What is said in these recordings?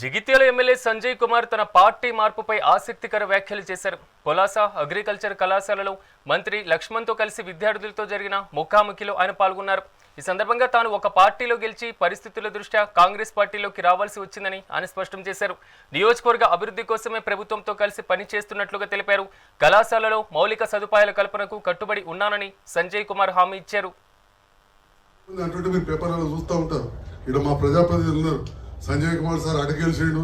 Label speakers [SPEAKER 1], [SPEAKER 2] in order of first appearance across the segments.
[SPEAKER 1] Jagtial MLA Sanjay Kumar తన party మార్పుపై ఆసక్తికర వ్యాఖ్యలు చేశారు. పొలాస అగ్రికల్చర్ కళాశాలలో మంత్రి లక్ష్మణ్తో కలిసి విద్యార్థులతో జరిగిన ముఖాముఖిలో ఆయన పాల్గొన్నారు. ఈ సందర్భంగా తాను ఒక పార్టీలో గెలిచి పరిస్థితుల దృష్ట్యా కాంగ్రెస్ పార్టీలోకి రావాల్సి వచ్చిందని ఆయన స్పష్టం చేశారు. నియోజకవర్గ అభివృద్ధి కోసమే ప్రభుత్వంతో కలిసి పనిచేస్తున్నట్లుగా తెలిపారు. కళాశాలలో మౌలిక సదుపాయాల కల్పనకు కట్టుబడి ఉన్నానని సంజయ్ కుమార్ హామీ ఇచ్చారు.
[SPEAKER 2] చూస్తూ ఉంటారు. మా ప్రజాప్రతినిధులు సంజయ్ కుమార్ సార్ అటకెలిసిండు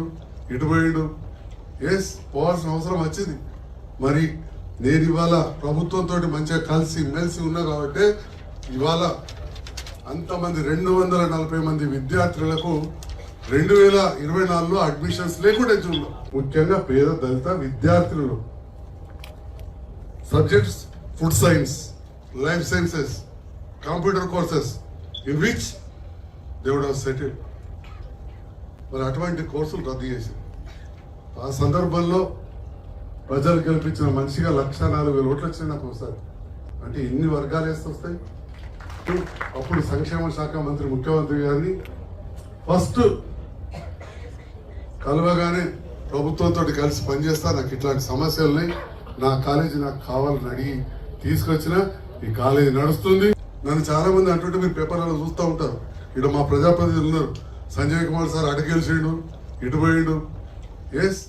[SPEAKER 2] ఇటు పోయిండు. ఎస్ పోవాల్సిన అవసరం వచ్చింది. మరి నేను ఇవాళ ప్రభుత్వంతో మంచిగా కలిసి మెలిసి ఉన్నా కాబట్టి ఇవాళ అంతమంది రెండు వందల నలభై మంది విద్యార్థులకు రెండు వేల ఇరవై నాలుగులో అడ్మిషన్స్ లేకుండా చూడండి ముఖ్యంగా పేద దళిత విద్యార్థులు. Subjects food science life sciences computer courses in which they would settle మరి అటువంటి కోర్సులు రద్దు చేసింది ఆ సందర్భంలో ప్రజలు గెలిపించిన మనిషిగా లక్ష నాలుగు వేల ఓట్లు వచ్చినాయి నాకు ఒకసారి. అంటే ఎన్ని వర్గాలు వేస్తే వస్తాయి? అప్పుడు సంక్షేమ శాఖ మంత్రి ముఖ్యమంత్రి గారిని ఫస్ట్ కలవగానే ప్రభుత్వంతో కలిసి పనిచేస్తా నాకు ఇట్లాంటి సమస్యలు ఉన్నాయి. నా కాలేజీ నాకు కావాలని అడిగి తీసుకొచ్చిన ఈ కాలేజీ నడుస్తుంది. నన్ను చాలా మంది అంటుంటే మీరు పేపర్లలో చూస్తూ ఉంటారు. ఇక్కడ మా ప్రజాప్రతినిధులు ఉన్నారు. సంజయ్ కుమార్ సార్ అటకెలిసిండు ఇటు పోయిండు. ఎస్